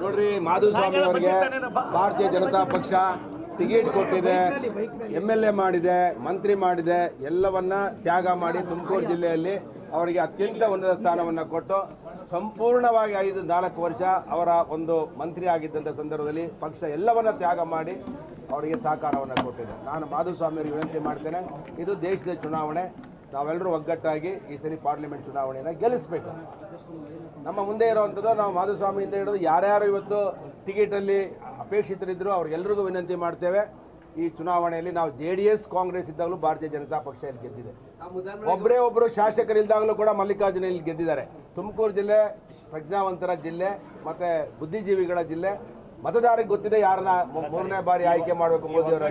ನೋಡ್ರಿ ಮಾಧುಸ್ವಾಮಿ ಅವರಿಗೆ ಭಾರತೀಯ ಜನತಾ ಪಕ್ಷ ಟಿಕೆಟ್ ಕೊಟ್ಟಿದೆ ಎಂ ಎಲ್ ಎ ಮಾಡಿದೆ ಮಂತ್ರಿ ಮಾಡಿದೆ ಎಲ್ಲವನ್ನ ತ್ಯಾಗ ಮಾಡಿ ತುಮಕೂರು ಜಿಲ್ಲೆಯಲ್ಲಿ ಅವರಿಗೆ ಅತ್ಯಂತ ಉನ್ನತ ಸ್ಥಾನವನ್ನು ಕೊಟ್ಟು ಸಂಪೂರ್ಣವಾಗಿ ಐದು ನಾಲ್ಕು ವರ್ಷ ಅವರ ಒಂದು ಮಂತ್ರಿ ಆಗಿದ್ದಂಥ ಸಂದರ್ಭದಲ್ಲಿ ಪಕ್ಷ ಎಲ್ಲವನ್ನ ತ್ಯಾಗ ಮಾಡಿ ಅವರಿಗೆ ಸಹಕಾರವನ್ನು ಕೊಟ್ಟಿದೆ. ನಾನು ಮಾಧುಸ್ವಾಮಿ ಅವರಿಗೆ ವಿನಂತಿ ಮಾಡ್ತೇನೆ ಇದು ದೇಶದ ಚುನಾವಣೆ. ನಾವೆಲ್ಲರೂ ಒಗ್ಗಟ್ಟಾಗಿ ಈ ಸರಿ ಪಾರ್ಲಿಮೆಂಟ್ ಚುನಾವಣೆಯನ್ನು ಗೆಲ್ಲಿಸಬೇಕು. ನಮ್ಮ ಮುಂದೆ ಇರುವಂಥದ್ದು ನಾವು ಮಾಧುಸ್ವಾಮಿಯಿಂದ ಹಿಡಿದು ಯಾರ್ಯಾರು ಇವತ್ತು ಟಿಕೆಟಲ್ಲಿ ಅಪೇಕ್ಷಿತರಿದ್ದರು ಅವ್ರಿಗೆಲ್ರಿಗೂ ವಿನಂತಿ ಮಾಡ್ತೇವೆ. ಈ ಚುನಾವಣೆಯಲ್ಲಿ ನಾವು ಜೆ ಡಿ ಎಸ್, ಕಾಂಗ್ರೆಸ್ ಇದ್ದಾಗಲೂ ಭಾರತೀಯ ಜನತಾ ಪಕ್ಷ ಇಲ್ಲಿ ಗೆದ್ದಿದೆ. ಒಬ್ಬರೇ ಒಬ್ಬರು ಶಾಸಕರಿದ್ದಾಗಲೂ ಕೂಡ ಮಲ್ಲಿಕಾರ್ಜುನ ಇಲ್ಲಿ ಗೆದ್ದಿದ್ದಾರೆ. ತುಮಕೂರು ಜಿಲ್ಲೆ ಪ್ರಜ್ಞಾವಂತರ ಜಿಲ್ಲೆ ಮತ್ತು ಬುದ್ಧಿಜೀವಿಗಳ ಜಿಲ್ಲೆ ಮತದಾರರಿಗೆ ಗೊತ್ತಿದೆ ಯಾರನ್ನ ಮೂರನೇ ಬಾರಿ ಆಯ್ಕೆ ಮಾಡಬೇಕು ಮೋದಿ ಅವರ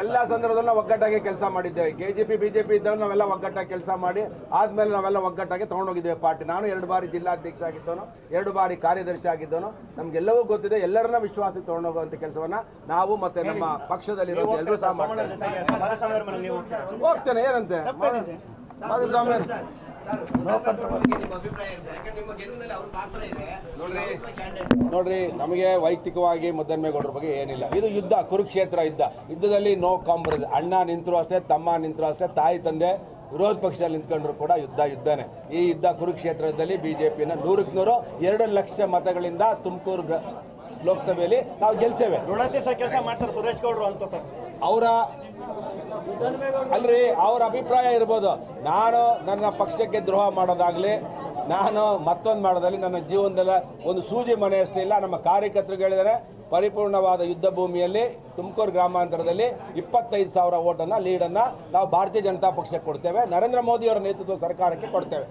ಎಲ್ಲ ಸಂದರ್ಭದಲ್ಲೂ ಒಗ್ಗಟ್ಟಾಗಿ ಕೆಲಸ ಮಾಡಿದ್ದೇವೆ. ಕೆಜೆಪಿ ಬಿಜೆಪಿ ಇದ್ದಾಗ ನಾವೆಲ್ಲ ಒಗ್ಗಟ್ಟಾಗಿ ಕೆಲಸ ಮಾಡಿ ಆದ್ಮೇಲೆ ನಾವೆಲ್ಲ ಒಗ್ಗಟ್ಟಾಗಿ ತಗೊಂಡೋಗಿದ್ದೇವೆ ಪಾರ್ಟಿ. ನಾನು ಎರಡು ಬಾರಿ ಜಿಲ್ಲಾಧ್ಯಕ್ಷ ಆಗಿದ್ದವನು ಎರಡು ಬಾರಿ ಕಾರ್ಯದರ್ಶಿ ಆಗಿದ್ದವನು. ನಮ್ಗೆಲ್ಲವೂ ಗೊತ್ತಿದೆ ಎಲ್ಲರನ್ನ ವಿಶ್ವಾಸಕ್ಕೆ ತಗೊಂಡೋಗುವಂತ ಕೆಲಸವನ್ನ ನಾವು ಮತ್ತೆ ನಮ್ಮ ಪಕ್ಷದಲ್ಲಿರೋ ಎಲ್ಲರೂ ಸಹ ಮಾಡ್ತೇವೆ? ಹೋಗ್ತೇನೆ ಏನಂತೆ? ನೋಡ್ರಿ. ನಮಗೆ ವೈಯಕ್ತಿಕವಾಗಿ ಮುದ್ದನ್ಮೇಗೌಡರ ಬಗ್ಗೆ ಏನಿಲ್ಲ. ಇದು ಯುದ್ಧ ಕುರುಕ್ಷೇತ್ರ ಯುದ್ಧ. ಯುದ್ಧದಲ್ಲಿ ನೋ ಕಾಂಪ್ರಮೈಸ್ ಅಣ್ಣ ನಿಂತರು ಅಷ್ಟೇ ತಮ್ಮ ನಿಂತರು ಅಷ್ಟೇ ತಾಯಿ ತಂದೆ ವಿರೋಧ ಪಕ್ಷದಲ್ಲಿ ನಿಂತ್ಕೊಂಡ್ರು ಕೂಡ ಯುದ್ಧ ಯುದ್ಧನೇ. ಈ ಯುದ್ಧ ಕುರುಕ್ಷೇತ್ರದಲ್ಲಿ ಬಿಜೆಪಿನ ನೂರಕ್ಕೆ ನೂರು ಎರಡು ಲಕ್ಷ ಮತಗಳಿಂದ ತುಮಕೂರು ಲೋಕಸಭೆಯಲ್ಲಿ ನಾವು ಗೆಲ್ತೇವೆ. ಕೆಲಸ ಮಾಡ್ತಾರೆ ಸುರೇಶ್ ಗೌಡ್ರು ಅಂತ ಸರ್. ಅವರ ಅಲ್ರಿ ಅವ್ರ ಅಭಿಪ್ರಾಯ ಇರ್ಬೋದು. ನಾನು ನನ್ನ ಪಕ್ಷಕ್ಕೆ ದ್ರೋಹ ಮಾಡೋದಾಗ್ಲಿ ನಾನು ಮತ್ತೊಂದು ಮಾಡೋದಲ್ಲಿ ನನ್ನ ಜೀವನದಲ್ಲ ಒಂದು ಸೂಜಿ ಮನೆಯಷ್ಟೇ ಇಲ್ಲ ನಮ್ಮ ಕಾರ್ಯಕರ್ತರು ಹೇಳಿದರೆ ಪರಿಪೂರ್ಣವಾದ ಯುದ್ಧ ಭೂಮಿಯಲ್ಲಿ ತುಮಕೂರು ಗ್ರಾಮಾಂತರದಲ್ಲಿ ಇಪ್ಪತ್ತೈದು ಸಾವಿರ ಓಟನ್ನು ಲೀಡನ್ನು ನಾವು ಭಾರತೀಯ ಜನತಾ ಪಕ್ಷಕ್ಕೆ ಕೊಡ್ತೇವೆ ನರೇಂದ್ರ ಮೋದಿಯವರ ನೇತೃತ್ವ ಸರ್ಕಾರಕ್ಕೆ ಕೊಡ್ತೇವೆ.